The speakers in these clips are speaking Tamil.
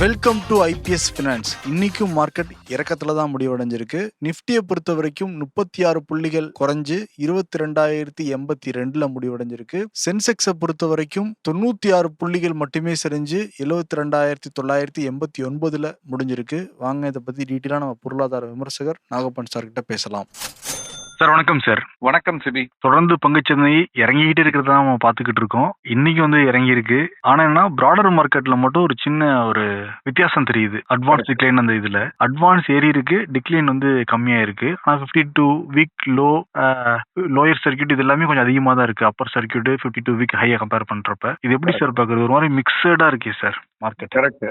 வெல்கம் டு ஐபிஎஸ் ஃபினான்ஸ் இன்னைக்கும் மார்க்கெட் இறக்கத்துல தான் முடிவடைஞ்சிருக்கு. நிப்டியை பொறுத்த வரைக்கும் முப்பத்தி ஆறு புள்ளிகள் குறைஞ்சு இருபத்தி ரெண்டாயிரத்தி எண்பத்தி ரெண்டுல முடிவடைஞ்சிருக்கு. சென்செக்ஸை பொறுத்த வரைக்கும் தொண்ணூத்தி ஆறு புள்ளிகள் மட்டுமே செறிஞ்சு எழுபத்தி ரெண்டாயிரத்தி தொள்ளாயிரத்தி எண்பத்தி ஒன்பதுல முடிஞ்சிருக்கு. வாங்க இதை பத்தி டீட்டெயிலாக நம்ம பொருளாதார விமர்சகர் நாகப்பன் சார் கிட்ட பேசலாம். சார் வணக்கம் சார். வணக்கம் சிபி. தொடர்ந்து பங்குச்சந்தை இறங்கிக்கிட்டே இருக்கிறத நம்ம பார்த்துக்கிட்டு இருக்கோம். இன்னைக்கு வந்து இறங்கி இருக்கு ஆனா என்ன பிராடர் மார்க்கெட்ல மட்டும் ஒரு சின்ன ஒரு வித்தியாசம் தெரியுது. அட்வான்ஸ் டிக்ளைன் அந்த இதுல. அட்வான்ஸ் ஏறி இருக்கு. டிக்ளைன் வந்து கம்மியா இருக்கு ஆனா fifty two week low lower circuit இது எல்லாமே கொஞ்சம் அதிகமா தான் இருக்கு. Upper circuit fifty two week ஹையா கம்பேர் பண்றப்ப. இது எப்படி சார் பாக்குறது ஒரு மாதிரி மிக்சடா இருக்கே சார் மார்க்கெட் கரெக்ட்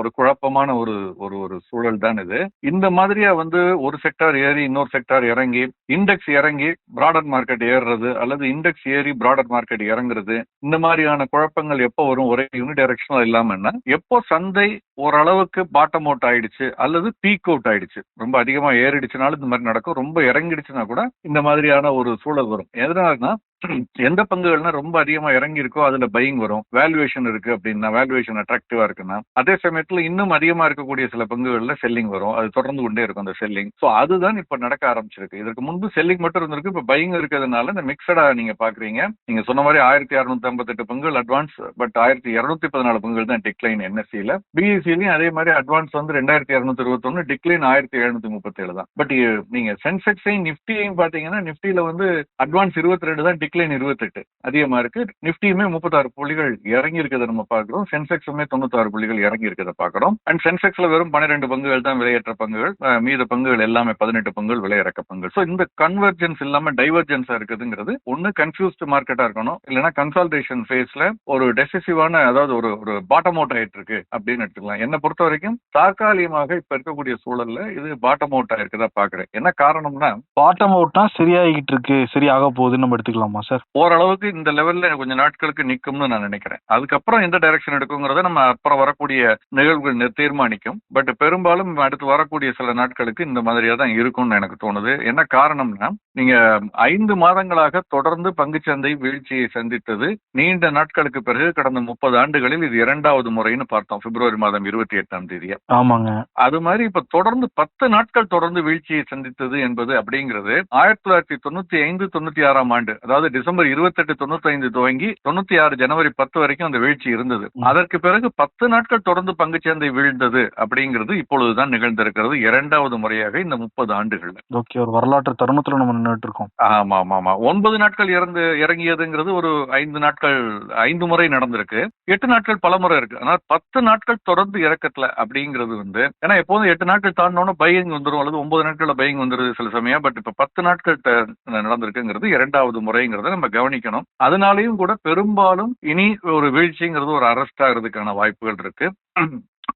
ஒரு குழப்பமான ஒரு ஒரு ஒரு சூழல் தான் இது. இந்த மாதிரியா வந்து ஒரு செக்டார் ஏறி இன்னொரு செக்டார் இறங்கி இண்டெக்ஸ் இறங்கி பிராடர் மார்க்கெட் ஏறுறது அல்லது இண்டெக்ஸ் ஏறி பிராடர் மார்க்கெட் இறங்குறது இந்த மாதிரியான குழப்பங்கள் எப்போ வரும்? ஒரே யூனிடைரக்ஷனல் இல்லாமன்னா எப்போ சந்தை ஓரளவுக்கு பாட்டம் அவுட் ஆயிடுச்சு அல்லது பீக் அவுட் ஆயிடுச்சு? ரொம்ப அதிகமா ஏறிடுச்சுனாலும் இந்த மாதிரி நடக்கும். ரொம்ப இறங்கிடுச்சுன்னா கூட இந்த மாதிரியான ஒரு சூழல் வரும். எதனாலனா எந்த பங்குகள்னா ரொம்ப அதிகமா இறங்கி இருக்கோ அதுல பையிங் வரும். வேல்யூவேஷன் இருக்கு அப்படின்னா வேல்யூவேஷன் அட்ராக்டிவா இருக்குன்னா அதே சமயத்துல இன்னும் அதிகமா இருக்கக்கூடிய சில பங்குகள்ல செல்லிங் வரும். அது தொடர்ந்து கொண்டே இருக்கும் அந்த செல்லிங் சோ அதுதான் இப்ப நடக்க ஆரம்பிச்சிருக்கு. இதற்கு முன்பு செல்லிங் மட்டும் இருந்திருக்கு இப்ப பையிங் இருக்கிறதுனால இந்த மிக்சடா நீங்க பாக்குறீங்க. நீங்க சொன்ன மாதிரி ஆயிரத்தி அறுநூத்தி ஐம்பத்தெட்டு பங்குகள் அட்வான்ஸ் பட் ஆயிரத்தி இருநூத்தி பதினாலு பங்குகள் தான் டிக்ளைன் என்எஸ்சியில பிஎஸ்சிலையும் அதே மாதிரி அட்வான்ஸ் வந்து ரெண்டாயிரத்தி இருநூத்தி இருபத்தொன்னு டிக்ளைன் ஆயிரத்தி எழுநூத்தி முப்பத்தி ஏழு தான். பட் நீங்க சென்செக்ஸையும் நிப்டியையும் பாத்தீங்கன்னா நிப்டியில வந்து அட்வான்ஸ் இருபத்தி ரெண்டு தான் டிக்ளைன் இருபத்தெட்டு. அதிகமா இருக்கு நிப்டியுமே முப்பத்தாறு புள்ளிகள் இறங்கி இருக்கிறத நம்ம பார்க்கிறோம். சென்செக்ஸுமே தொண்ணூத்தாறு புள்ளிகள் இறங்கி இருக்கிறத பார்க்கிறோம். அண்ட் சென்செக்ஸ்ல வெறும் பன்னிரெண்டு பங்குகள் தான் விலையேற்ற பங்குகள். மீத பங்குகள் எல்லாமே பதினெட்டு பங்குகள் விலையிறக்க பங்குகள். ஸோ இந்த கன்வர்ஜென்ஸ் இல்லாம டைவர்ஜென்ஸா இருக்குதுங்கிறது ஒன்னு கன்ஃபியூஸ்டு மார்க்கெட்டா இருக்கணும். இல்லைன்னா கன்சால்டேஷன் ஃபேஸ்ல ஒரு டெசிசிவான அதாவது ஒரு ஒரு பாட்டம் அவுட் ஆயிட்டு இருக்கு அப்படின்னு எடுத்துக்கலாம். என்னை பொறுத்த வரைக்கும் தற்காலிகமாக இப்ப இருக்கக்கூடிய சூழல்ல இது பாட்டம் அவுட் ஆயிருக்குதா பாக்குறேன் என்ன காரணம்னா பாட்டம் அவுட்னா சரியாகிட்டு இருக்கு சரியாக போகுதுன்னு நம்ம எடுத்துக்கலாமா? சார். ஓரளவுக்கு இந்த லெவல்ல கொஞ்சம் நாட்களுக்கு நிக்கும்னு நான் நினைக்கிறேன். அதுக்கப்புறம் எந்த டைரக்ஷன் எடுக்குங்கிறத நம்ம அப்புறம் வரக்கூடிய நிகழ்வுகள் தீர்மானிக்கும். பட் பெரும்பாலும் அடுத்து வரக்கூடிய சில நாட்களுக்கு இந்த மாதிரியா தான் இருக்கும்னு எனக்கு தோணுது. என்ன காரணம்னா நீங்க ஐந்து மாதங்களாக தொடர்ந்து பங்குச்சந்தை வீழ்ச்சியை சந்தித்தது நீண்ட நாட்களுக்கு பிறகு கடந்த முப்பது ஆண்டுகளில் இது இரண்டாவது முறைன்னு பார்த்தோம். பிப்ரவரி மாதம் இருபத்தி எட்டாம் தேதியா. ஆமாங்க. அது மாதிரி இப்ப தொடர்ந்து பத்து நாட்கள் தொடர்ந்து வீழ்ச்சியை சந்தித்தது என்பது அப்படிங்கிறது ஆயிரத்தி தொள்ளாயிரத்தி தொண்ணூத்தி ஐந்து தொண்ணூத்தி ஆறாம் ஆண்டு அதாவது டிசம்பர் இருபத்தெட்டு தொண்ணூத்தி ஐந்து துவங்கி தொண்ணூத்தி ஆறு ஜனவரி பத்து வரைக்கும் அந்த வீழ்ச்சி இருந்தது. அதற்கு பிறகு பத்து நாட்கள் தொடர்ந்து பங்குச்சந்தை வீழ்ந்தது அப்படிங்கிறது இப்பொழுதுதான் நிகழ்ந்திருக்கிறது. இரண்டாவது முறையாக இந்த முப்பது ஆண்டுகள்ல. ஓகே ஒரு வரலாற்று தருணத்துல நம்ம நின்றுட்டு இருக்கோம் ஆமா ஆமா ஆமா ஒன்பது நாட்கள் இறந்து இறங்கியதுங்கிறது ஒரு ஐந்து நாட்கள் ஐந்து முறை நடந்திருக்கு. எட்டு நாட்கள் பல முறை இருக்கு. ஆனால் பத்து நாட்கள் தொடர்ந்து இறக்கத்துல அப்படிங்கிறது வந்து ஏன்னா எப்போதும் எட்டு நாட்கள் தாண்டினோட பையிங் வந்துரும். அல்லது ஒன்பது நாட்கள்ல பையிங் வந்துருது சில சமயம். பட் இப்ப பத்து நாட்கள் நடந்திருக்குங்கிறது இரண்டாவது அப்படிங்கிறத நம்ம கவனிக்கணும். அதனாலையும் கூட பெரும்பாலும் இனி ஒரு வீழ்ச்சிங்கிறது ஒரு அரெஸ்ட் ஆகிறதுக்கான வாய்ப்புகள் இருக்கு.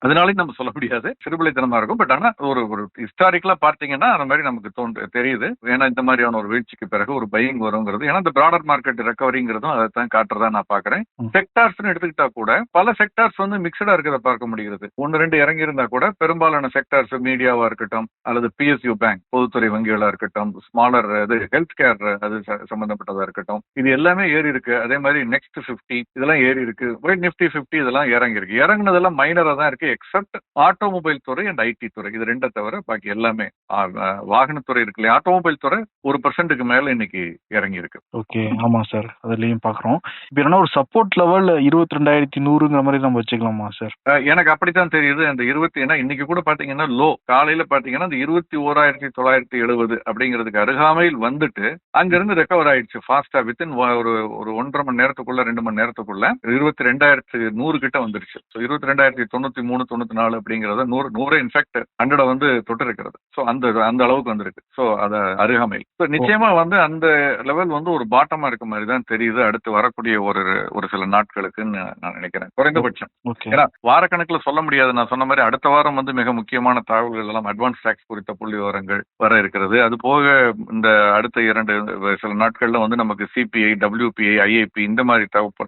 அதனாலையும் நம்ம சொல்ல முடியாது. சிறுபிள்ளைத்தனமா இருக்கும். பட் ஆனா ஒரு ஒரு ஹிஸ்டாரிக்கலா பார்த்தீங்கன்னா அந்த மாதிரி நமக்கு தோன்று தெரியுது. ஏன்னா இந்த மாதிரியான ஒரு வீழ்ச்சிக்கு பிறகு ஒரு பையிங் வருங்கிறது ஏன்னா இந்த பிராடர் மார்க்கெட் ரெக்கவரிங்கிறதும் அதை தான் காட்டுறதா நான் பாக்குறேன். செக்டார்ஸ்னு எடுத்துக்கிட்டா கூட பல செக்டார்ஸ் வந்து மிக்சடா இருக்கிறத பார்க்க முடிகிறது. ஒன்னு ரெண்டு இறங்கி இருந்தா கூட பெரும்பாலான செக்டார்ஸ் மீடியாவா இருக்கட்டும் அல்லது பிஎஸ்யூ பேங்க் பொதுத்துறை வங்கிகளா இருக்கட்டும் ஸ்மாலர் இது ஹெல்த் கேர் அது சம்பந்தப்பட்டதா இருக்கட்டும். இது எல்லாமே ஏறி இருக்கு. அதே மாதிரி நெக்ஸ்ட் 50 இதெல்லாம் ஏறி இருக்கு. நிஃப்டி 50 இதெல்லாம் இறங்கி இருக்கு இறங்குனதெல்லாம் மைனரா தான் இருக்கு. எக்ஸப்ட் ஆட்டோமொபைல் துறை அண்ட் ஐடி துறை. இது ரெண்டை தவிர பாக்கி எல்லாமே வாகனத்துறை இருக்கு இல்லையா? ஆட்டோமொபைல் துறை ஒரு பர்சன்ட்டுக்கு மேல இன்னைக்கு இறங்கி இருக்கு ஓகே ஆமா சார் அதுலயும் பாக்குறோம். இப்போ என்ன ஒரு சப்போர்ட் லெவல் இருபத்தி ரெண்டாயிரத்தி நூறுங்கிற மாதிரி நம்ம வச்சுக்கலாமா சார் எனக்கு அப்படித்தான் தெரியுது. அந்த இருபத்தி ஏன்னா இன்னைக்கு கூட பாத்தீங்கன்னா லோ காலையில பாத்தீங்கன்னா அந்த இருபத்தி ஓராயிரத்தி தொள்ளாயிரத்தி எழுபது அப்படிங்கிறதுக்கு அருகாமையில் வந்துட்டு அங்கிருந்து ரெக்கவர் ஆயிடுச்சு. ஃபாஸ்டா வித்தின் ஒரு ஒரு ஒன்றரை மணி நேரத்துக்குள்ள ரெண்டு மணி நேரத்துக்குள்ள இருபத்தி ரெண்டாயிரத்தி நூறு கிட்ட வந்துருச்சு. இருபத்தி ரெண்டாயிரத்தி தொண்ணூத்தி மூணு தொண்ணூத்தி நாலு அப்படிங்கறத நூறு நூறு இன்ஃபேக்ட் ஹண்ட்ரட வந்து தொட்டு இருக்கிறது ஸோ அந்த அந்த அளவுக்கு வந்திருக்கு. ஸோ அத அருகாமையில். ஸோ நிச்சயமா வந்து அந்த லெவல் வந்து ஒரு பாட்டமா இருக்க மாதிரி தான் தெரியுது. அடுத்து வரக்கூடிய ஒரு ஒரு சில நாட்களுக்குன்னு நான் நினைக்கிறேன். குறைந்தபட்சம். ஏன்னா வாரக்கணக்குல சொல்ல முடியாது. நான் சொன்ன மாதிரி அடுத்த வாரம் வந்து மிக முக்கியமான தகவல்கள் எல்லாம் அட்வான்ஸ் டாக்ஸ் குறித்த புள்ளி விவரங்கள் வர இருக்கிறது. அது போக இந்த அடுத்த இரண்டு சில நாட்கள்ல வந்து நமக்கு சிபிஐ டபிள்யூபிஐ ஐஐபி இந்த மாதிரி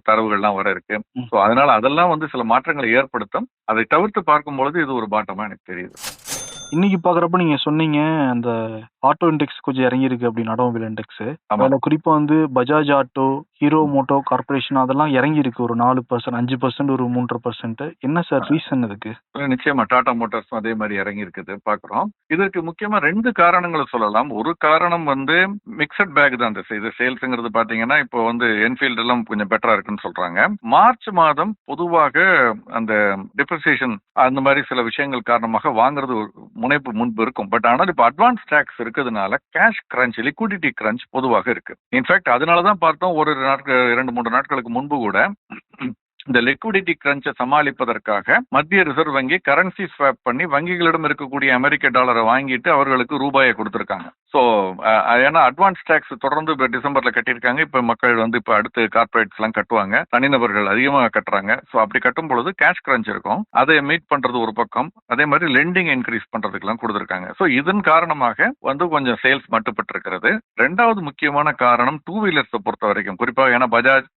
தரவுகள்லாம் வர இருக்கு. ஸோ அதனால அதெல்லாம் வந்து சில மாற்றங்களை ஏற்படுத்தும். அதை தவிர்த்து பார்க்கும் பொழுது இது ஒரு பாட்டமா எனக்கு தெரியுது. இன்னைக்கு பாக்குறப்ப நீங்க சொன்னீங்க அந்த ஆட்டோ இண்டெக்ஸ் கொஞ்சம் இறங்கியிருக்கு அப்படின்னு ஆட்டோமொபைல் இண்டெக்ஸ் ஆமா. அதில் குறிப்பா வந்து Bajaj auto hero moto corporation அதெல்லாம் இறங்கியிருக்கு. ஒரு நாலு பர்சன்ட் அஞ்சு பர்சன்ட் ஒரு மூன்றரை பர்சன்ட் என்ன சார் ரீசன் அதுக்கு நிச்சயமா டாடா மோட்டார்ஸும் அதே மாதிரி இறங்கி இருக்குது பாக்குறோம். இதற்கு முக்கியமா ரெண்டு காரணங்களை சொல்லலாம். ஒரு காரணம் வந்து மிக்சட் பேக் தான் இந்த இது சேல்ஸ்ங்கிறது பாத்தீங்கன்னா இப்போ வந்து என்ஃபீல்டு எல்லாம் கொஞ்சம் பெட்டரா இருக்குன்னு சொல்றாங்க. மார்ச் மாதம் பொதுவாக அந்த டிப்ரிசியேஷன் அந்த மாதிரி சில விஷயங்கள் காரணமாக வாங்குறது ஒரு முனைப்பு முன்பு இருக்கும். பட் ஆனால் இப்போ அட்வான்ஸ் டேக்ஸ் இருக்கிறதுனால கேஷ் கிரன்ச் லிக்விடிட்டி கிரன்ச் பொதுவாக இருக்கு. இன்ஃபேக்ட் அதனால தான் பார்த்தோம் ஒரு நாட்கள் இரண்டு மூன்று நாட்களுக்கு முன்பு கூட இந்த லிக்விடிட்டி கிரன்ச்சை சமாளிப்பதற்காக மத்திய ரிசர்வ் வங்கி கரன்சி ஸ்வாப் பண்ணி வங்கிகளிடம் இருக்கக்கூடிய அமெரிக்க டாலரை வாங்கிட்டு அவர்களுக்கு ரூபாயை கொடுத்துருக்காங்க. ஸோ ஏன்னா அட்வான்ஸ் டேக்ஸ் தொடர்ந்து இப்போ டிசம்பரில் கட்டியிருக்காங்க. இப்போ மக்கள் வந்து இப்போ அடுத்து கார்பரேட்ஸ்லாம் கட்டுவாங்க. தனிநபர்கள் அதிகமாக கட்டுறாங்க. ஸோ அப்படி கட்டும் பொழுது கேஷ் கிரன்ச் இருக்கும். அதை மீட் பண்ணுறது ஒரு பக்கம். அதே மாதிரி லெண்டிங் இன்க்ரீஸ் பண்ணுறதுக்கெல்லாம் கொடுத்துருக்காங்க. ஸோ இதன் காரணமாக வந்து கொஞ்சம் சேல்ஸ் மட்டுப்பட்டிருக்கிறது. ரெண்டாவது முக்கியமான காரணம் டூ வீலர்ஸை பொறுத்த வரைக்கும் குறிப்பாக ஏன்னா பஜாஜ்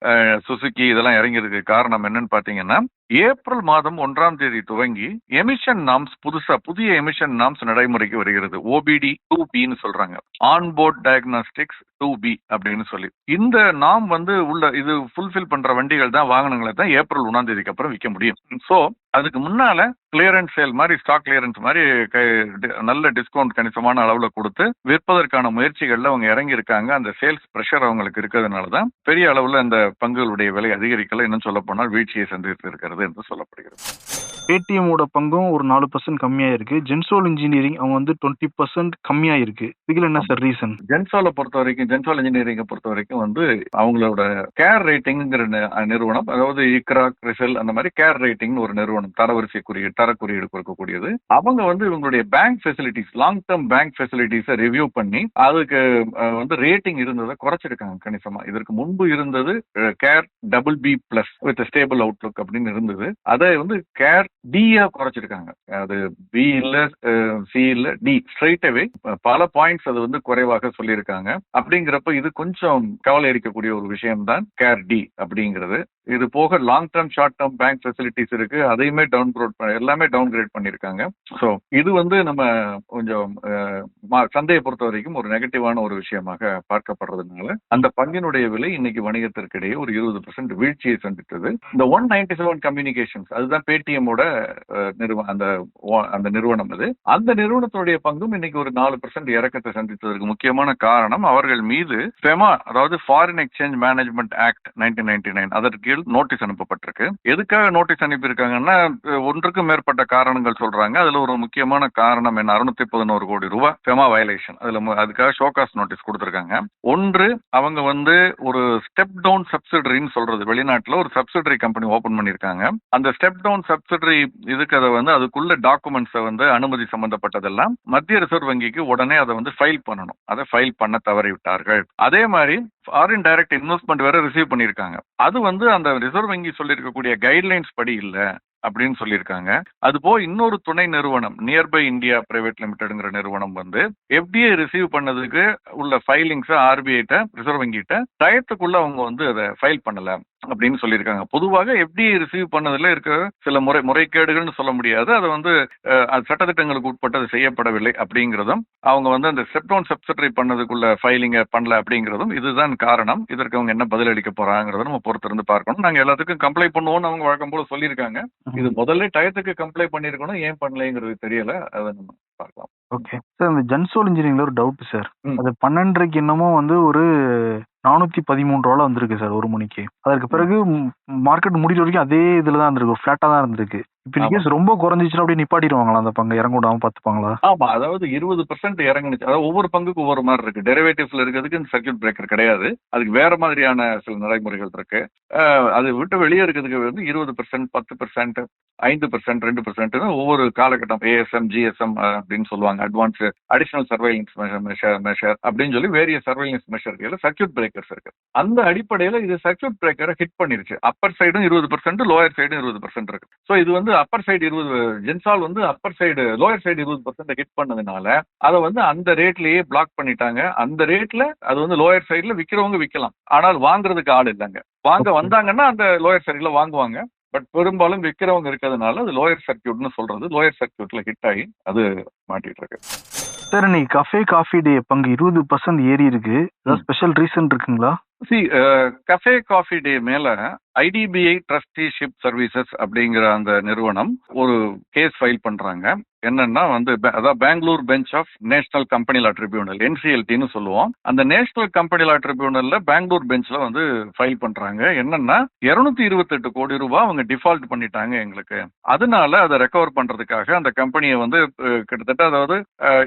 சுசுகி இதெல்லாம் இறங்கியதுக்கு காரணம் என்னன்னு பார்த்தீங்கன்னா ஏப்ரல் மாதம் ஒன்றாம் தேதி துவங்கி எமிஷன் நாம்ஸ் புதுசா புதிய எமிஷன் நாம்ஸ் நடைமுறைக்கு வருகிறது. ஓபிடி டூ பின்னு சொல்றாங்க. ஆன்போர்ட் டயக்னாஸ்டிக்ஸ் டூ பி அப்படின்னு சொல்லி. இந்த நாம் வந்து உள்ள இது ஃபுல்ஃபில் பண்ற வண்டிகள் தான் வாகனங்களை தான் ஏப்ரல் ஒன்றாம் தேதிக்கு அப்புறம் விற்க முடியும். ஸோ அதுக்கு முன்னால கிளியரன்ஸ் சேல் மாதிரி ஸ்டாக் கிளியரன்ஸ் மாதிரி நல்ல டிஸ்கவுண்ட் கணிசமான அளவில் கொடுத்து விற்பதற்கான முயற்சிகளில் அவங்க இறங்கி இருக்காங்க அந்த சேல்ஸ் ப்ரெஷர் அவங்களுக்கு இருக்கிறதுனால தான் பெரிய அளவில் அந்த பங்குகளுடைய விலை அதிகரிக்கல. இன்னும் சொல்ல போனால் வீழ்ச்சியை சந்தித்து இருக்கிறது என்று சொல்லப்படுகிறது. பேடிஎம்மோட பங்கும் ஒரு நாலு பர்சன்ட் கம்மியா இருக்கு ஜென்சோல் இன்ஜினியரிங் அவங்க வந்து டுவெண்ட்டி பர்சன்ட் கம்மியா இருக்கு இதுல என்ன சார் ரீசன் ஜென்சாலை பொறுத்த வரைக்கும் ஜென்சோல் இன்ஜினியரிங்கை பொறுத்த வரைக்கும் வந்து அவங்களோட கேர் ரேட்டிங்கிற நிறுவனம் அதாவது இக்ரா ரிசல் அந்த மாதிரி கேர் ரேட்டிங்னு ஒரு நிறுவனம் தரவரிசை குறியீடு தர குறியீடு கொடுக்கக்கூடியது. அவங்க வந்து இவங்களுடைய bank facilities long term bank ஃபெசிலிட்டிஸை review பண்ணி அதுக்கு வந்து ரேட்டிங் இருந்ததை குறைச்சிருக்காங்க கணிசமா. இதற்கு முன்பு இருந்தது CARE double B plus with stable outlook அப்படின்னு இருந்தது. அதை வந்து கேர் டியா குறைச்சிருக்காங்க. அது பி இல்ல சி இல்ல டி ஸ்ட்ரைட்டவே பல பாயிண்ட்ஸ் அது வந்து குறைவாக சொல்லியிருக்காங்க. அப்படிங்கிறப்ப இது கொஞ்சம் கவலை அளிக்கக்கூடிய ஒரு விஷயம் தான் கேர் டி அப்படிங்கிறது. இது போக long term short term bank facilities இருக்கு. அதையுமே டவுன் கிரேட் எல்லாமே டவுன் கிரேட் பண்ணியிருக்காங்க. ஸோ இது வந்து நம்ம கொஞ்சம் சந்தையை பொறுத்த வரைக்கும் ஒரு நெகட்டிவான ஒரு விஷயமாக பார்க்கப்படுறதுனால அந்த பங்கினுடைய விலை இன்னைக்கு வணிகத்திற்கிடையே ஒரு இருபது பர்சன்ட் வீழ்ச்சியை சந்தித்தது. இந்த ஒன் நைன்டி செவன் கம்யூனிகேஷன்ஸ் அதுதான் பேடிஎம்மோட நிறுவனம் அந்த அந்த நிறுவனம் அது. அந்த நிறுவனத்துடைய பங்கும் இன்னைக்கு ஒரு நாலு பர்சன்ட் இறக்கத்தை சந்தித்ததற்கு முக்கியமான காரணம் அவர்கள் மீது ஃபெமா அதாவது foreign exchange management act nineteen ninety nine அதற்கு கீழ் நோட்டீஸ் அனுப்பப்பட்டிருக்கு. எதுக்காக நோட்டீஸ் அனுப்பியிருக்காங்கன்னா ஒன்றுக்கும் மேற்பட்ட காரணங்கள் சொல்றாங்க. அதுல ஒரு முக்கியமான காரணம் என்ன? அறுநூத்தி பதினோரு கோடி ரூபாய் ஃபெமா வயலேஷன் அதுல அதுக்காக ஷோகாஸ் நோட்டீஸ் கொடுத்துருக்காங்க. ஒன்று அவங்க வந்து ஒரு ஸ்டெப் டவுன் சப்சிடரின்னு சொல்றது வெளிநாட்டுல ஒரு சப்சிடரி கம்பெனி ஓபன் பண்ணியிருக்காங்க. அந்த ஸ்டெப் டவுன் சப்சிடரி இதுக்கு அதை வந்து அதுக்குள்ள டாக்குமெண்ட்ஸை வந்து அனுமதி சம்பந்தப்பட்டதெல்லாம் மத்திய ரிசர்வ் வங்கிக்கு உடனே அதை வந்து ஃபைல் பண்ணணும். அதை ஃபைல் பண்ண தவறிவிட்டார்கள். அதே மாதிரி ஃபாரின் டைரக்ட் இன்வெஸ்ட்மெண்ட் வேற ரிசீவ் பண்ணியிருக்காங்க. அது வந்து அந்த ரிசர்வ் வங்கி சொல்லியிருக்கக்கூடிய கைட்லைன்ஸ் படி இல்லை அப்படின்னு சொல்லியிருக்காங்க. அது போக இன்னொரு துணை நிறுவனம் நியர்பை இந்தியா பிரைவேட் லிமிடெட்ங்கிற நிறுவனம் வந்து எஃப்டிஐ ரிசீவ் பண்ணதுக்கு உள்ள ஃபைலிங்ஸை ஆர்பிஐட்ட ரிசர்வ் வங்கிட்ட டயத்துக்குள்ள அவங்க வந்து அதை ஃபைல் பண்ணல. அப்படின்னு சொல்லியிருக்காங்க. பொதுவாக எஃப்டிஐ ரிசீவ் பண்ணதுல இருக்க சில முறை முறைகேடுகள்னு சொல்ல முடியாது. அதை வந்து சட்டத்திட்டங்களுக்கு உட்பட்டு அது செய்யப்படவில்லை அப்படிங்கிறதும் அவங்க வந்து அந்த ஸ்டெப்டவுன் சப்சிடரி பண்ணதுக்குள்ள ஃபைலிங்க பண்ணல அப்படிங்கிறதும் இதுதான் காரணம். இதற்கு அவங்க என்ன பதில் அளிக்க போறாங்கிறத நம்ம பொறுத்திருந்து பார்க்கணும். நாங்க எல்லாத்துக்கும் கம்ப்ளைண்ட் பண்ணுவோம்னு அவங்க வழக்கம் போல சொல்லியிருக்காங்க. இது முதல்ல டயத்துக்கு கம்ப்ளைண்ட் பண்ணிருக்கணும் ஏன் பண்ணலைங்கிறது தெரியல. அதை நம்ம பார்க்கலாம். ஓகே சார் இந்த ஜென்சோல் இன்ஜினியரிங்ல ஒரு டவுட் சார் அது பன்னெண்டரைக்கு என்னமோ வந்து ஒரு நானூத்தி பதிமூணு ரூபால வந்திருக்கு சார் ஒரு மணிக்கு. அதற்கு பிறகு மார்க்கெட் முடிகிற வரைக்கும் அதே இதுல தான் இருந்திருக்கு ஃபிளாட்டா தான் இருந்திருக்கு. இப்ப இன்கேஸ் ரொம்ப குறைஞ்சிச்சுன்னா அப்படியே நிப்பாட்டிடுவாங்களா அந்த பங்கு? இறங்க விடாம பாத்துப்பாங்களா ஆமா அதாவது இருபது பர்சன்ட் இறங்குனுச்சு. அதாவது ஒவ்வொரு பங்குக்கு ஒவ்வொரு மாதிரி இருக்கு. டெரிவேட்டிவ்ஸ்ல இருக்கிறதுக்கு இந்த சர்க்கியூட் பிரேக்கர் கிடையாது. அதுக்கு வேற மாதிரியான சில நடைமுறைகள் இருக்கு. அது விட்டு வெளியே இருக்கிறதுக்கு வந்து இருபது பர்சன்ட் பத்து பர்சன்ட் ஐந்து பர்சன்ட் ரெண்டு பர்சன்ட் ஒவ்வொரு காலகட்டம். ஏஎஸ்எம் ஜிஎஸ்எம் அப்படின்னு சொல்லுவாங்க. Advance additional surveillance measure measure அப்படின்னு சொல்லி வேரிய சர்வைலன்ஸ் மெஷர்கள் சர்க்கியூட் பிரேக்கர்ஸ் இருக்கு. அந்த அடிப்படையில் இது சர்க்கியூட் பிரேக்கரை ஹிட் பண்ணிருச்சு. அப்பர் சைடும் இருபது பர்சன்ட் லோயர் சைடும் இருபது பர்சன்ட் இருக்கு. ஸோ இது வந்து அப்பர் சைடு இருபது ஜென்சால் வந்து அப்பர் சைடு லோயர் சைடு இருபது பர்சன்ட் ஹிட் பண்ணதுனால அதை வந்து அந்த ரேட்லயே பிளாக் பண்ணிட்டாங்க. அந்த ரேட்ல அது வந்து லோயர் சைடுல விற்கிறவங்க விற்கலாம் ஆனால் வாங்குறதுக்கு ஆள் இல்லைங்க. வாங்க வந்தாங்கன்னா அந்த லோயர் சைடுல வாங்குவாங்க. பட் பெரும்பாலும் விற்கிறவங்க இருக்கிறதுனால அது லோயர் சர்க்கியூட்னு சொல்றது. லோயர் சர்க்கியூட்ல ஹிட் ஆகி அது மாட்டிட்டு இருக்கு. சார் இன்னைக்கு கஃபே காஃபி டே பங்கு இருபது பர்சன்ட் ஏறி இருக்கு. ஏதாவது ஸ்பெஷல் ரீசன் இருக்குங்களா? சி கஃபே காஃபி டே மேல ஐடிபிஐ ட்ரஸ்டிஷிப் சர்வீசஸ் அப்படிங்கிற அந்த நிறுவனம் ஒரு கேஸ் ஃபைல் பண்றாங்க. என்னன்னா வந்து அதான் Bangalore bench of national company law tribunal என்சிஎல்டின்னு சொல்லுவோம். அந்த நேஷனல் கம்பெனி லா ட்ரிபியூனல்ல பெங்களூர் பெஞ்ச்ல வந்து ஃபைல் பண்றாங்க. என்னன்னா இருநூத்தி இருபத்தெட்டு கோடி ரூபாய் அவங்க டிஃபால்ட் பண்ணிட்டாங்க எங்களுக்கு. அதனால அதை ரெக்கவர் பண்றதுக்காக அந்த கம்பெனியை வந்து கிட்டத்தட்ட அதாவது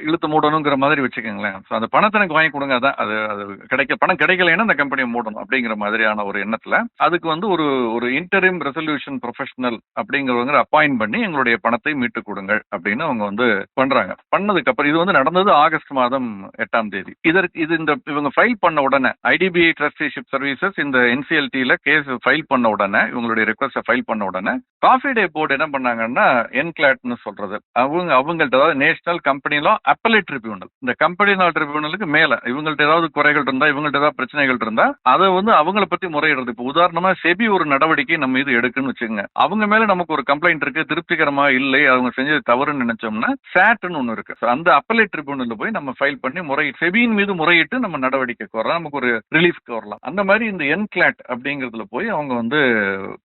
இழுத்து மூடணுங்கிற மாதிரி வச்சுக்கோங்களேன். ஸோ அந்த பணத்தை எனக்கு வாங்கி கொடுங்க. அதான் அது அது கிடைக்க பணம் கிடைக்கலைன்னா அந்த கம்பெனியை மூடணும் அப்படிங்கிற மாதிரியான ஒரு எண்ணத்துல அதுக்கு வந்து ஒரு ஒரு இன்டரிம் ரெசல்யூஷன் ப்ரொஃபஷனல் அப்படிங்கிறவங்க அப்பாயிண்ட் பண்ணி எங்களுடைய பணத்தை மீட்டு கொடுங்கள் அப்படின்னு அவங்க வந்து பண்றாங்க. பண்ணதுக்கு அப்புறம் இது வந்து நடந்தது ஆகஸ்ட் மாதம் எட்டாம் தேதி. இதற்கு இது இந்த இவங்க ஃபைல் பண்ண உடனே ஐடிபிஐ ட்ரஸ்டிஷிப் சர்வீசஸ் இந்த என்சிஎல்டில கேஸ் ஃபைல் பண்ண உடனே இவங்களுடைய ரெக்வஸ்ட ஃபைல் பண்ண உடனே காஃபி டே போர்டு என்ன பண்ணாங்கன்னா என்கிளாட்னு சொல்றது. அவங்க அவங்கள்ட்ட அதாவது national company law appellate tribunal இந்த கம்பெனி லா ட்ரிபியூனலுக்கு மேல இவங்கள்ட்ட ஏதாவது குறைகள் இருந்தா இவங்கள்ட்ட ஏதாவது பிரச்சனைகள் இருந்தா அதை வந்து அவங்கள பத்தி முறையிடுறது. இப்போ உதாரணமா செபி ஒரு நடவடிக்கை நம்ம இது எடுக்குன்னு வச்சுக்கோங்க. அவங்க மேல நமக்கு ஒரு கம்ப்ளைண்ட் இருக்கு திருப்திகரமா இல்லை அவங்க செஞ்சது தவறுன்னு நினைச்சோம்னா சாட்னு ஒன்று இருக்கு. அந்த அப்பலேட் ட்ரிபியூனல்ல போய் நம்ம ஃபைல் பண்ணி முறை செபியின் மீது முறையிட்டு நம்ம நடவடிக்கை கோரலாம். நமக்கு ஒரு ரிலீஃப் கோரலாம். அந்த மாதிரி இந்த என்கிளாட் அப்படிங்கிறதுல போய் அவங்க வந்து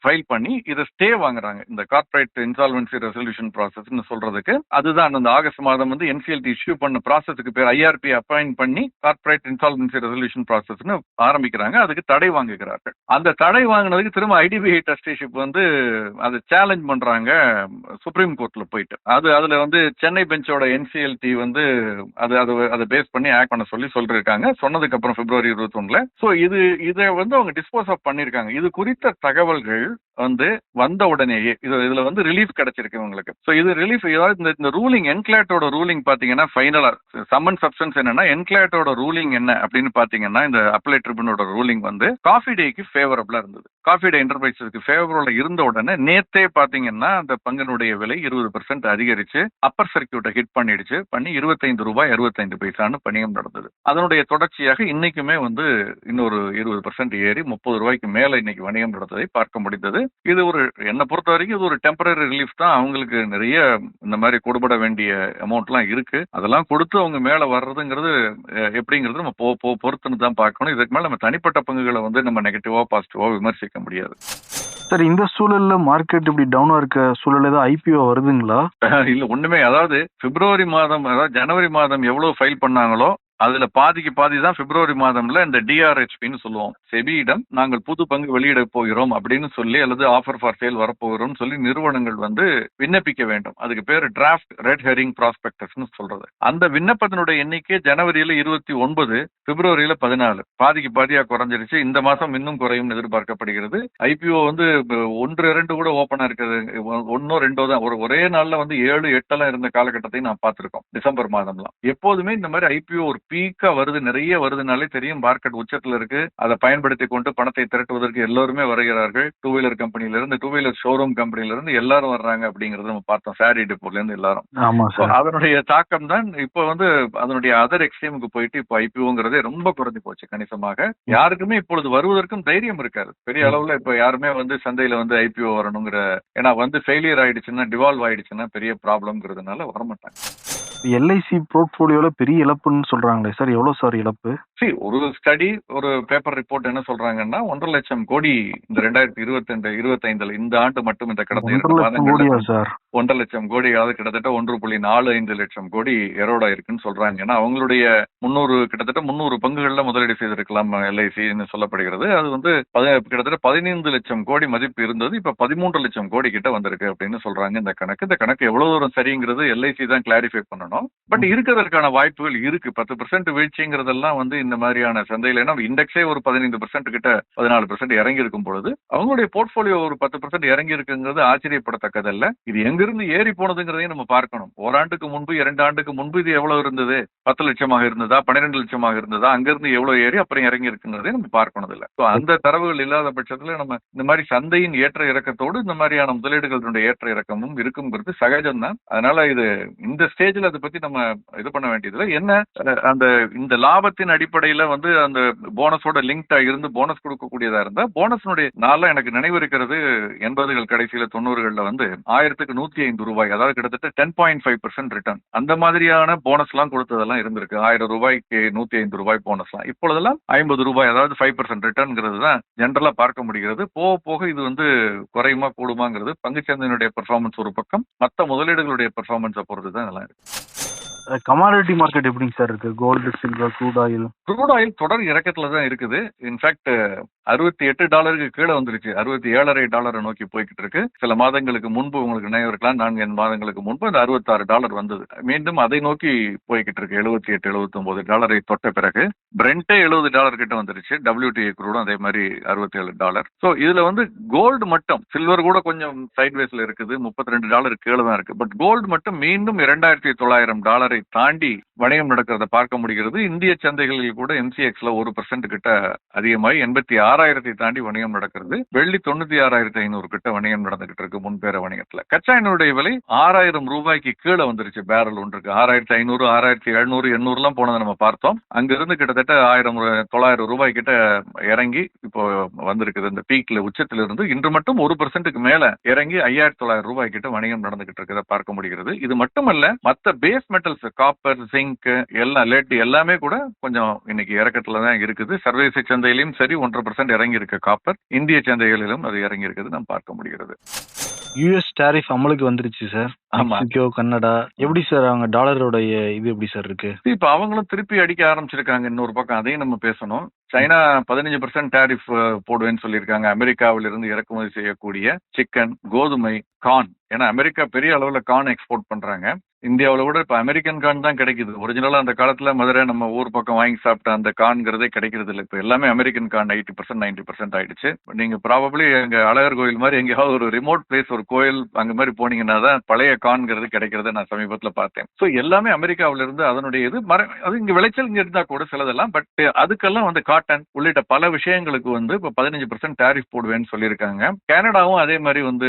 ஃபைல் பண்ணி இதை ஸ்டே வாங்குறாங்க. இந்த கார்ப்பரேட் இன்சால்வன்சி ரெசல்யூஷன் ப்ராசஸ்னு சொல்றதுக்கு. அதுதான் அந்த ஆகஸ்ட் மாதம் வந்து என்சிஎல்டி இஷ்யூ பண்ண ப்ராசஸுக்கு பேர் ஐஆர்பி அப்பாயின் பண்ணி கார்ப்பரேட் இன்சால்வன்சி ரெசல்யூஷன் ப்ராசஸ்னு ஆரம்பிக்கிறாங்க. அதுக்கு தடை வாங்குகிறார்கள். அந்த தடை வாங்கினதுக்கு திரும்ப ஐடிபிஐ ட்ரஸ்டிஷிப் வந்து அதை சேலஞ்ச் பண்றாங்க சுப்ரீம் கோர்ட்ல போயிட்டு. அது அதுல வந்து சென்னை பெஞ்சோட என்சிஎல்டி வந்து அது அது அதை பேஸ் பண்ணி ஆக்ட் பண்ண சொல்லி சொல்லியிருக்காங்க சொன்னதுக்கு அப்புறம் பிப்ரவரி இருபத்தொன்னுல. ஸோ இது இதை வந்து அவங்க டிஸ்போஸ் ஆஃப் பண்ணியிருக்காங்க இது குறித்த தகவல்கள் வந்து வந்த உடனேயே இது இதுல வந்து ரிலீஃப் கிடைச்சிருக்கு உங்களுக்கு ஸோ இது ரிலீஃப் ஏதாவது இந்த இந்த ரூலிங் என்கிளாட்டோட ரூலிங் பார்த்தீங்கன்னா ஃபைனலா சம்மன் சப்ஸ்டன்ஸ் என்னன்னா என்கிளாட்டோட ரூலிங் என்ன அப்படின்னு பாத்தீங்கன்னா இந்த அப்ளை ட்ரிபியூனோட ரூலிங் வந்து காஃபி டேக்கு ஃபேவரபிளா இருந்தது. காஃபி டே என்டர்பிரைசஸ்க்கு ஃபேவரபிளா இருந்த உடனே நேத்தே பாத்தீங்கன்னா அந்த பங்கினுடைய விலை இருபது பர்சன்ட் அதிகரிச்சு அப்பர் சர்க்கியூட்டை ஹிட் பண்ணிடுச்சு. பண்ணி இருபத்தைந்து ரூபாய் அறுபத்தைந்து பைசான்னு பணியம் நடந்தது. அதனுடைய தொடர்ச்சியாக இன்னைக்குமே வந்து இன்னொரு இருபது பர்சன்ட் ஏறி முப்பது ரூபாய்க்கு மேல இன்னைக்கு வணிகம் நடந்ததை பார்க்க முடிந்தது. இது ஒரு என்னை பொறுத்த வரைக்கும் இது ஒரு டெம்பரரி ரிலீஃப் தான். அவங்களுக்கு நிறைய இந்த மாதிரி கொடுபட வேண்டிய அமௌண்ட்லாம் இருக்கு. அதெல்லாம் கொடுத்து அவங்க மேல வர்றதுங்கிறது எப்படிங்கிறது நம்ம போ போ பொறுத்துன்னு தான் பார்க்கணும். இதுக்கு மேல நம்ம தனிப்பட்ட பங்குகளை வந்து நம்ம நெகட்டிவா பாசிட்டிவா விமர்சிக்க முடியாது. சார் இந்த சூழல்ல மார்க்கெட் இப்படி டவுனா இருக்க சூழல் ஏதாவது ஐபிஓ வருதுங்களா? இல்ல ஒண்ணுமே. அதாவது பிப்ரவரி மாதம் அதாவது ஜனவரி மாதம் எவ்வளவு ஃபைல் பண்ணாங்களோ அதுல பாதிக்கு பாதி தான் பிப்ரவரி மாதம்ல இந்த டிஆர்ஹெச்பின்னு சொல்லுவோம். செபியிடம் நாங்கள் புது பங்கு வெளியிட போகிறோம் அப்படின்னு சொல்லி அல்லது ஆஃபர் ஃபார் சேல் வரப்போகிறோம் சொல்லி நிறுவனங்கள் வந்து விண்ணப்பிக்க வேண்டும். அதுக்கு பேர் டிராஃப்ட் ரெட் ஹெரிங் ப்ராஸ்பெக்டஸ்னு சொல்றது. அந்த விண்ணப்பத்தினுடைய எண்ணிக்கை ஜனவரியில இருபத்தி ஒன்பது பிப்ரவரியில பதினாலு. பாதிக்கு பாதியா குறைஞ்சிருச்சு. இந்த மாசம் இன்னும் குறையும் எதிர்பார்க்கப்படுகிறது. ஐபிஓ வந்து ஒன்று இரண்டு கூட ஓப்பனா இருக்குது. ஒன்னோ ரெண்டோ தான். ஒரு ஒரே நாள்ல வந்து ஏழு எட்டெல்லாம் இருந்த காலகட்டத்தை நான் பார்த்திருக்கோம். டிசம்பர் மாதம்லாம். எப்போதுமே இந்த மாதிரி ஐபிஓ ஒரு பீக்கா வருது நிறைய வருதுனாலே தெரியும் மார்க்கெட் உச்சத்துல இருக்கு. அதை பயன்படுத்தி கொண்டு பணத்தை திரட்டுவதற்கு எல்லோருமே வருகிறார்கள். டூ வீலர் கம்பெனில இருந்து டூ வீலர் ஷோரூம் கம்பெனில இருந்து எல்லாரும் வர்றாங்க அப்படிங்கறத நம்ம பார்த்தோம். சாரி டிப்போல இருந்து எல்லாரும். அதனுடைய தாக்கம் தான் இப்போ வந்து அதனுடைய அதர் எக்ஸ்ட்ரீமுக்கு போயிட்டு இப்போ ஐபிஓங்கிறதே ரொம்ப குறைஞ்சு போச்சு கணிசமாக. யாருக்குமே இப்பொழுது வருவதற்கும் தைரியம் இருக்காது. பெரிய அளவுல இப்போ யாருமே வந்து சந்தையில வந்து ஐபிஓ வரணுங்கிற ஏன்னா வந்து ஃபெயிலியர் ஆயிடுச்சுன்னா டிவால்வ் ஆயிடுச்சுன்னா பெரிய ப்ராப்ளம்ங்கிறதுனால வரமாட்டாங்க. எல்ஐசி போர்ட்போலியோல பெரிய இழப்புன்னு சொல்றாங்களே சார் எவ்வளவு சார் இழப்பு? சரி ஒரு ஸ்டடி ஒரு பேப்பர் ரிப்போர்ட் என்ன சொல்றாங்கன்னா ஒன்றரை லட்சம் கோடி இந்த ரெண்டாயிரத்தி இருபத்தி ரெண்டு இருபத்தைந்துல இந்த ஆண்டு மட்டும் இந்த கடந்த ஒன்றரை லட்சம் கோடியா மாதங்கள்ல சார் ஒன்றரை லட்சம் கோடி அதாவது கிட்டத்தட்ட ஒன்று புள்ளி நாலு ஐந்து லட்சம் கோடி எரோடா இருக்குன்னு சொல்றாங்க. ஏன்னா அவங்களுடைய முந்நூறு கிட்டத்தட்ட முந்நூறு பங்குகள்ல முதலீடு செய்திருக்கலாம் எல்ஐசின்னு சொல்லப்படுகிறது. அது வந்து கிட்டத்தட்ட பதினைந்து லட்சம் கோடி மதிப்பு இருந்தது. இப்ப பதிமூன்று லட்சம் கோடி கிட்ட வந்திருக்கு அப்படின்னு சொல்றாங்க இந்த கணக்கு. இந்த கணக்கு எவ்வளவு தூரம் சரிங்கிறது எல்ஐசி தான் கிளாரிஃபை பண்ணணும். பட் இருக்கிறதற்கான வாய்ப்புகள் இருக்கு. பத்து பெர்சென்ட் வீழ்ச்சிங்கிறதெல்லாம் வந்து இந்த மாதிரியான சந்தையில ஏன்னா இண்டெக்ஸே ஒரு பதினைந்து பெர்சென்ட் கிட்ட பதினாலு பெர்சென்ட் இறங்கி இருக்கும் பொழுது அவங்களுடைய போர்ட்போலியோ ஒரு பத்து பெர்சென்ட் இறங்கி இருக்குங்கிறது ஆச்சரியப்படத்தக்கதல்ல. இது எங்கிருந்து ஏறி போனதுங்கிறதையும் நம்ம பார்க்கணும். ஓராண்டுக்கு முன்பு இரண்டு ஆண்டுக்கு முன்பு இது எவ்வளவு இருந்தது? பத்து லட்சமாக இருந்ததா? பன்னிரெண்டு லட்சமாக இருந்ததா? அங்கிருந்து எவ்வளவு ஏறி அப்புறம் இறங்கி இருக்குங்கிறதே நம்ம பார்க்கணும் இல்ல அந்த தரவுகள் இல்லாத பட்சத்துல நம்ம இந்த மாதிரி சந்தையின் ஏற்ற இறக்கத்தோடு இந்த மாதிரியான முதலீடுகளுடைய ஏற்ற இறக்கமும் இருக்குங்கிறது சகஜம் தான் அதனால இது இந்த ஸ்டேஜ்ல அதை பத்தி நம்ம இது பண்ண வேண்டியதுல என்ன அந்த இந்த லாபத்தின் அடிப்படையில வந்து அந்த போனஸோட லிங்க்டா இருந்து போனஸ் கொடுக்கக்கூடியதா இருந்தா போனஸ்னுடைய நாள எனக்கு நினைவு இருக்கிறது எண்பதுகள் கடைசியில தொண்ணூறுகள்ல வந்து ஆயிரத்துக்கு நூத்தி ஐந்து ரூபாய் அதாவது கிட்டத்தட்ட ten point five percent return அந்த மாதிரியான போனஸ் எல்லாம் கொடுத்ததெல்லாம் இருந்திருக்கு. ஆயிரம் ரூபாய்க்கு நூத்தி ஐந்து ரூபாய் போனஸ் எல்லாம் இப்பொழுதெல்லாம் ஐம்பது ரூபாய் அதாவது ஃபைவ் பர்சன்ட் ரிட்டர்ன்ங்கிறது தான் ஜென்ரலா பார்க்க முடிகிறது. போக போக இது வந்து குறையுமா கூடுமாங்கிறது பங்குச்சந்தையினுடைய பெர்ஃபார்மன்ஸ் ஒரு பக்கம் மற்ற முதலீடுகளுடைய பெர்ஃபார்மன்ஸை பொறுத்து தான் இதெல்லாம் இருக்கு. கமாடிட்டி மார்க்கெட் எப்படிங்க சார் இருக்கு? Gold silver crude oil crude oil தொடர் இறக்கத்துல தான் இருக்குது. இன்ஃபேக்ட் அறுபத்தி எட்டு டாலருக்கு கீழே வந்துருச்சு. அறுபத்தி ஏழரை டாலரை நோக்கி போய்கிட்டு இருக்கு. சில மாதங்களுக்கு முன்பு உங்களுக்கு நினைவு இருக்கலாம். நான்கு மாதங்களுக்கு முன்பு அந்த அறுபத்தாறு டாலர் வந்தது. மீண்டும் அதை நோக்கி போய்கிட்டு இருக்கு. எழுபத்தி எட்டு எழுபத்தொம்போது டாலரை தொட்ட பிறகு பிரெண்டே எழுபது டாலர் கிட்ட வந்துருச்சு. டபிள்யூடிஏ க்ரூடும் அதே மாதிரி அறுபத்தி ஏழு டாலர். ஸோ இதுல வந்து கோல்டு மட்டும் சில்வர் கூட கொஞ்சம் சைட்வேஸ்ல இருக்குது. முப்பத்தி ரெண்டு டாலர் கீழே தான் இருக்கு. பட் கோல்டு மட்டும் மீண்டும் இரண்டாயிரத்தி தொள்ளாயிரம் டாலரை தாண்டி வணிகம் நடக்கிறத பார்க்க முடிகிறது. இந்திய சந்தைகளில் கூட எம்சிஎக்ஸ்ல ஒரு பர்சன்ட் கிட்ட அதிகமாகி எண்பத்தி ஆறாயிரத்தை தாண்டி வணிகம் நடக்கிறது. வெள்ளி தொண்ணூத்தி ஆறாயிரத்தி ஐநூறு கிட்ட வணிகம் நடந்துகிட்டு இருக்கு முன்பேற வணிகத்துல. கச்சா எண்ணெயுடைய விலை ஆறாயிரம் ரூபாய்க்கு கீழே வந்துருச்சு. பேரல் ஒன்றுக்கு ஆறாயிரத்தி ஐநூறு ஆறாயிரத்தி எழுநூறு எண்ணூறு எல்லாம் போனதை நம்ம பார்த்தோம். அங்கிருந்து கிட்டத்தட்ட ஆயிரம் தொள்ளாயிரம் ரூபாய் கிட்ட இறங்கி இப்போ வந்திருக்குது. இந்த பீக்ல உச்சத்துல இருந்து இன்று மட்டும் ஒரு பர்சன்ட்டுக்கு மேல இறங்கி ஐயாயிரத்தி தொள்ளாயிரம் ரூபாய் கிட்ட வணிகம் நடந்துகிட்டு இருக்கிறத பார்க்க முடிகிறது. இது மட்டுமல்ல மற்ற பேஸ் மெட்டல்ஸ் காப்பர் ஜிங்க் எல்லாம் லேட் எல்லாமே கூட கொஞ்சம் இன்னைக்கு இறக்கத்துல தான் இருக்குது. சர்வதேச சந்தையிலும் சரி ஒன்றரை பர்சன்ட் இறங்கி இருக்கு காப்பர் இந்திய சந்தைகளிலும் அது இறங்கி இருக்குது நாம் பார்க்க முடிகிறது. யூஎஸ் டாரிஃப் அமலுக்கு வந்துருச்சு சார். மெக்சிகோ கனடா எப்படி சார் அவங்க டாலரோடைய இது எப்படி சார் இருக்கு? இப்ப அவங்களும் திருப்பி அடிக்க ஆரம்பிச்சிருக்காங்க இன்னொரு பக்கம். அதையும் நம்ம பேசணும். சைனா பதினஞ்சு பர்சன்ட் டேரிஃப் போடுவேன்னு சொல்லியிருக்காங்க. அமெரிக்காவில இருந்து இறக்குமதி செய்யக்கூடிய சிக்கன் கோதுமை கார்ன் ஏன்னா அமெரிக்கா பெரிய அளவுல கார்ன் எக்ஸ்போர்ட் பண்றாங்க. இந்தியாவில் கூட இப்போ அமெரிக்கன் கார்ன் தான் கிடைக்குது. ஒரிஜினலாக அந்த காலத்தில் மதுரை நம்ம ஊர் பக்கம் வாங்கி சாப்பிட்ட அந்த கான்ங்கிறதே கிடைக்கிறது இல்லை. இப்போ எல்லாமே American corn eighty percent ninety percent ஆயிடுச்சு. நீங்கள் ப்ராபப்ளி எங்கள் அழகர் கோயில் மாதிரி எங்கேயாவது ஒரு ரிமோட் பிளேஸ் ஒரு கோயில் அங்க மாதிரி போனீங்கன்னா தான் பழைய கான்ங்கிறது கிடைக்கிறத நான் சமீபத்தில் பார்த்தேன். ஸோ எல்லாமே அமெரிக்காவில இருந்து அதனுடைய இது மர அது இங்கே விளைச்சல் இங்கே இருந்தால் கூட சிலதெல்லாம் பட் அதுக்கெல்லாம் வந்து காட்டன் உள்ளிட்ட பல விஷயங்களுக்கு வந்து இப்போ பதினஞ்சு பர்சன்ட் டேரிஃப் போடுவேன்னு சொல்லியிருக்காங்க. கனடாவும் அதே மாதிரி வந்து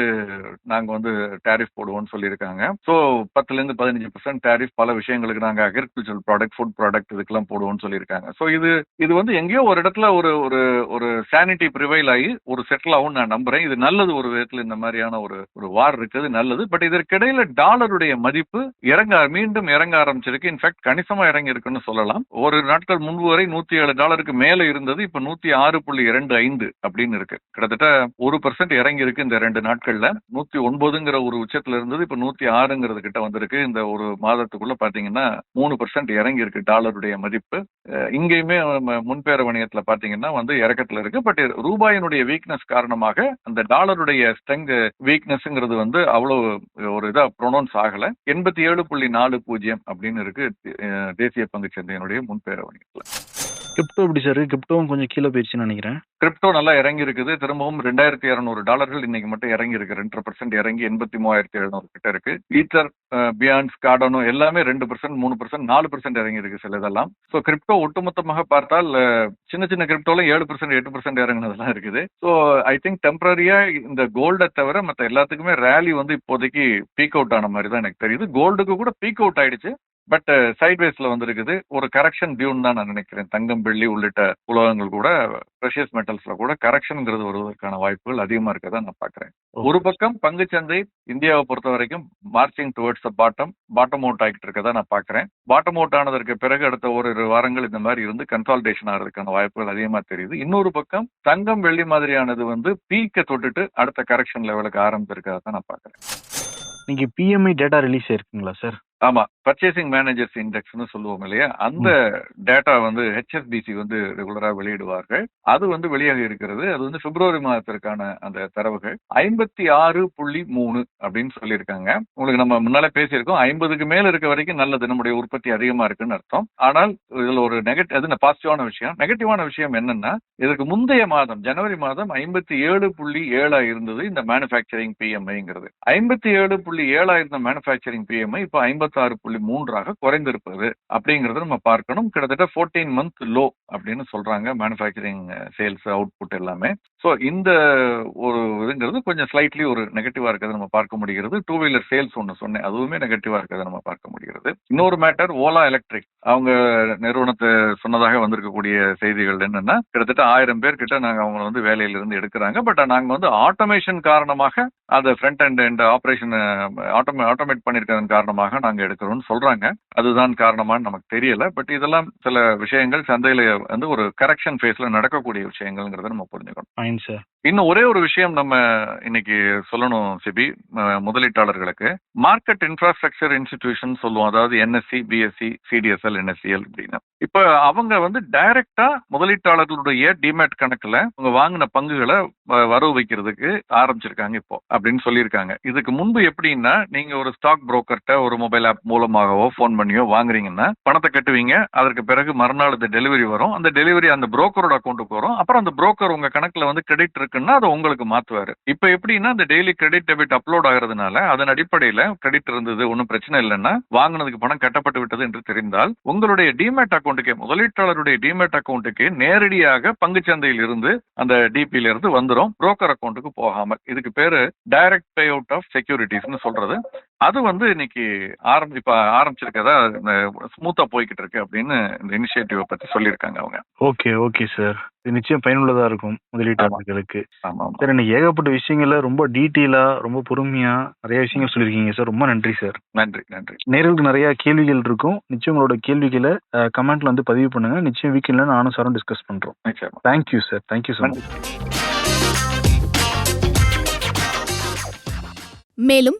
நாங்கள் வந்து டேரிஃப் போடுவோம்னு சொல்லியிருக்காங்க. ஸோ பத்துலேருந்து பதினஞ்சு பர்சன்ட் டேரிஃப் பல விஷயங்களுக்கு நாங்கள் அக்ரிகல்ச்சர் ப்ராடக்ட் ஃபுட் ப்ராடக்ட் இதுக்கெல்லாம் போடுவோம்னு சொல்லியிருக்காங்க. ஸோ இது இது வந்து எங்கேயோ ஒரு இடத்துல ஒரு ஒரு ஒரு சானிட்டி ப்ரிவைல் ஆகி ஒரு செட்டில் ஆகும் நான் நம்புறேன். இது நல்லது ஒரு விதத்தில் இந்த மாதிரியான ஒரு ஒரு வார் இருக்குது நல்லது. பட் இதற்கிடையில டாலருடைய மதிப்பு இறங்க மீண்டும் இறங்க ஆரம்பிச்சிருக்கு. இன்ஃபேக்ட் கணிசமா இறங்கி இருக்குன்னு சொல்லலாம். ஒரு நாட்கள் முன்பு வரை நூத்தி ஏழு டாலருக்கு மேல இருந்தது. இப்ப நூத்தி ஆறு புள்ளி இரண்டு ஐந்து அப்படின்னு இருக்கு. கிட்டத்தட்ட ஒரு பர்சன்ட் இறங்கி இருக்கு இந்த ரெண்டு நாட்கள்ல. நூத்தி ஒன்பதுங்கிற ஒரு உச்சத்துல இருந்தது. இப்ப நூத்தி ஆறுங்கிறது கிட்ட வந்திருக்கு. இந்த ஒரு மாதத்துக்குள்ள பாத்தீங்கன்னா மூணு பர்சன்ட் இறங்கி இருக்கு டாலருடைய மதிப்பு. இங்கேயுமே முன்பேர முன்பேற வணிகத்துல பாத்தீங்கன்னா வந்து இறக்கத்துல இருக்கு. பட் ரூபாயினுடைய வீக்னஸ் காரணமாக அந்த டாலருடைய ஸ்ட்ரெங்க் வீக்னஸ்ங்கிறது வந்து அவ்வளவு ஒரு இதா ப்ரொனவுன்ஸ் ஆகல. எண்பத்தி ஏழு புள்ளி நாலு பூஜ்ஜியம் அப்படின்னு இருக்கு தேசிய பங்கு சந்தையினுடைய முன்பேற வணிகத்துல. கிரிப்டோ எப்படி சார் கிரிப்டோவும் கொஞ்சம் கீழே போயிடுச்சுன்னு நினைக்கிறேன். கிரிப்டோ நல்லா இறங்கி இருக்குது திரும்பவும் ரெண்டாயிரத்தி இரநூறு டாலர்கள் இன்னைக்கு மட்டும் இறங்கி இருக்கு ரெண்டரை பர்சன்ட் இறங்கி எண்பத்தி மூவாயிரத்தி எழுநூறு கிட்ட இருக்கு. ஈத்தர் பியான்ஸ் கார்டனோ எல்லாமே ரெண்டு பர்சன்ட் மூணு பர்சன்ட் நாலு பர்சன்ட் இறங்கி இருக்கு சில இதெல்லாம். ஸோ கிரிப்டோ ஒட்டுமொத்தமாக பார்த்தால் சின்ன சின்ன கிரிப்டோல ஏழு பர்சன்ட் எட்டு பர்சன்ட் இறங்குனதெல்லாம் இருக்குது. ஸோ ஐ திங்க் டெம்பரரியா இந்த கோல்டை தவிர மற்ற எல்லாத்துக்குமே ரேலி வந்து இப்போதைக்கு பீக் அவுட் ஆன மாதிரி தான் எனக்கு தெரியுது. கோல்டுக்கு கூட பீக் அவுட் ஆயிடுச்சு. பட் சைட்வேஸ்ல வந்திருக்குது. ஒரு கரெக்ஷன் டியூன் தான் நான் நினைக்கிறேன். தங்கம் வெள்ளி உள்ளிட்ட உலகங்கள் கூட ப்ரெஷியஸ் மெட்டல்ஸ்ல கூட கரெக்ஷன்ங்கிறது வருவதற்கான வாய்ப்புகள் அதிகமா இருக்கதான் நான் பாக்குறேன் ஒரு பக்கம் பங்குச்சந்தை இந்தியாவை பொறுத்த வரைக்கும் marching towards the bottom bottom out ஆகிட்டு இருக்கதா நான் பாக்குறேன் பாட்டம் அவுட் ஆனதற்கு பிறகு அடுத்த ஒரு வாரங்கள் இந்த மாதிரி இருந்து கன்சால்டேஷன் ஆகிறதுக்கான வாய்ப்புகள் அதிகமா தெரியுது. இன்னொரு பக்கம் தங்கம் வெள்ளி மாதிரியானது வந்து பீக்கை தொட்டுட்டு அடுத்த கரெக்ஷன் லெவலுக்கு ஆரம்பிச்சிருக்கதா தான் நான் பாக்குறேன் நீங்க பிஎம்ஐ டேட்டா ரிலீஸ் ஆயிருக்குங்களா சார் ஆமா பர்ச்சேசிங் மேனேஜர்ஸ் இண்டெக்ஸ்னு சொல்லுவோம் இல்லையா? அந்த டேட்டா வந்து ஹெச்எஸ்பிசி வந்து ரெகுலரா வெளியிடுவார்கள். அது வந்து வெளியாக இருக்கிறது. அது வந்து பிப்ரவரி மாதத்திற்கான அந்த தரவுகள். ஐம்பத்தி ஆறு புள்ளி மூணு அப்படின்னு சொல்லியிருக்காங்க. உங்களுக்கு நம்ம முன்னாலே பேசியிருக்கோம். ஐம்பதுக்கு மேல இருக்க வரைக்கும் நல்லது. நம்முடைய உற்பத்தி அதிகமா இருக்குன்னு அர்த்தம். ஆனால் இதுல ஒரு நெகட்டிவ் அது பாசிட்டிவான விஷயம். நெகட்டிவான விஷயம் என்னன்னா இதற்கு முந்தைய மாதம் ஜனவரி மாதம் ஐம்பத்தி ஏழு புள்ளி ஏழா இருந்தது இந்த மேனுஃபேக்சரிங் பிஎம்ஐங்கிறது ஐம்பத்தி ஏழு புள்ளி ஏழா இருந்த மேனுஃபேக்சரிங் பிஎம்ஐ இப்போ ஐம்பத்தி ஐம்பத்தாறு புள்ளி மூன்றாக குறைந்திருப்பது அப்படிங்கறத நம்ம பார்க்கணும். கிட்டத்தட்ட ஃபோர்டீன் மந்த் லோ அப்படின்னு சொல்றாங்க மேனுஃபேக்சரிங் சேல்ஸ் அவுட்புட் எல்லாமே. ஸோ இந்த ஒரு இதுங்கிறது கொஞ்சம் ஸ்லைட்லி ஒரு நெகட்டிவா இருக்கிறத நம்ம பார்க்க முடிகிறது. டூ வீலர் சேல்ஸ் ஒன்று சொன்னேன். அதுவுமே நெகட்டிவா இருக்கிறத நம்ம பார்க்க முடிகிறது. இன்னொரு மேட்டர் ஓலா எலக்ட்ரிக் அவங்க நிறுவனத்தை சொன்னதாக வந்திருக்கக்கூடிய செய்திகள் என்னன்னா கிட்டத்தட்ட ஆயிரம் பேர் கிட்ட நாங்க அவங்க வந்து வேலையிலிருந்து எடுக்கிறாங்க. பட் நாங்கள் வந்து ஆட்டோமேஷன் காரணமாக அதை ஃப்ரண்ட் அண்ட் அண்ட் ஆப்ரேஷன் ஆட்டோமே ஆட்டோமேட் பண்ணியிருக்கிறதன் காரணமாக நாங்கள் நாங்க எடுக்கிறோம்னு சொல்றாங்க. அதுதான் காரணமான்னு நமக்கு தெரியல. பட் இதெல்லாம் சில விஷயங்கள் சந்தையில வந்து ஒரு கரெக்ஷன் ஃபேஸ்ல நடக்கக்கூடிய விஷயங்கள்ங்கிறத நம்ம புரிஞ்சுக்கணும். ஃபைன் சார் இன்னும் ஒரே ஒரு விஷயம் நம்ம இன்னைக்கு சொல்லணும் சிபி முதலீட்டாளர்களுக்கு. மார்க்கெட் இன்ஃப்ராஸ்ட்ரக்சர் இன்ஸ்டிடியூஷன் சொல்லுவோம். அதாவது என்எஸ்சி பிஎஸ்சி சிடிஎஸ்எல் என்எஸ்சிஎல் அப்படின்னு இப்ப அவங்க வந்து டைரக்டா முதலீட்டாளர்களுடைய டிமேட் கணக்குல அவங்க வாங்கின பங்குகளை வ- வரவு வைக்கிறதுக்கு ஆரம்பிச்சிருக்காங்க இப்போ அப்படின்னு சொல்லியிருக்காங்க. இதுக்கு முன்பு எப்படின்னா நீங்க ஒரு ஸ்டாக் புரோக்கர்கிட்ட ஒரு மொபைல் ஆப் மூலமாகவோ ஃபோன் பண்ணியோ வாங்குறீங்கன்னா பணத்தை கட்டுவீங்க. அதற்கு பிறகு மறுநாள் இந்த டெலிவரி வரும். அந்த டெலிவரி அந்த புரோக்கரோட அக்கௌண்ட்டுக்கு வரும். அப்புறம் அந்த புரோக்கர் உங்க கணக்குல வந்து கிரெடிட் இருக்குன்னா அதை உங்களுக்கு மாத்துவாரு. இப்போ எப்படின்னா அந்த டெய்லி கிரெடிட் டெபிட் அப்லோட் ஆகிறதுனால அதன் அடிப்படையில கிரெடிட் இருந்தது ஒன்றும் பிரச்சனை இல்லைன்னா வாங்கினதுக்கு பணம் கட்டப்பட்டு விட்டது என்று தெரிந்தால் உங்களுடைய டிமேட் அக்கௌண்ட்டுக்கே முதலீட்டாளருடைய டிமேட் அக்கௌண்ட்டுக்கு நேரடியாக பங்குச்சந்தையில் இருந்து அந்த டிபியில இருந்து வந்துரும். புரோக்கர் அக்கௌண்ட்டுக்கு போகாம இதுக்கு பேரு டைரக்ட் பே அவுட் ஆஃப் செக்யூரிட்டிஸ்னு சொல்றது. அது வந்து இன்னைக்கு ஆரம்பி இப்ப ஆரம்பிச்சிருக்கதா ஸ்மூத்தா போய்கிட்டு இருக்கு அப்படின்னு இந்த இனிஷியேட்டிவ் பத்தி சொல்லியிருக்காங்க அவங்க. ஓகே ஓகே சார் இது நிச்சயம் பயனுள்ளதா இருக்கும் முதலீட்டாளர்களுக்கு சார் இன்னைக்கு ஏகப்பட்ட விஷயங்கள்ல ரொம்ப டீட்டெயிலா ரொம்ப பொறுமையா நிறைய விஷயங்கள் சொல்லியிருக்கீங்க சார் ரொம்ப நன்றி சார் நன்றி நன்றி. நேர்களுக்கு நிறைய கேள்விகள் இருக்கும். நிச்சயம் உங்களோட கேள்விகளை கமெண்ட்ல வந்து பதிவு பண்ணுங்க. நிச்சயம் வீக்கெண்ட்ல நானும் சாரும் டிஸ்கஸ் பண்றோம். தேங்க்யூ சார் தேங்க்யூ நன்றி. மேலும்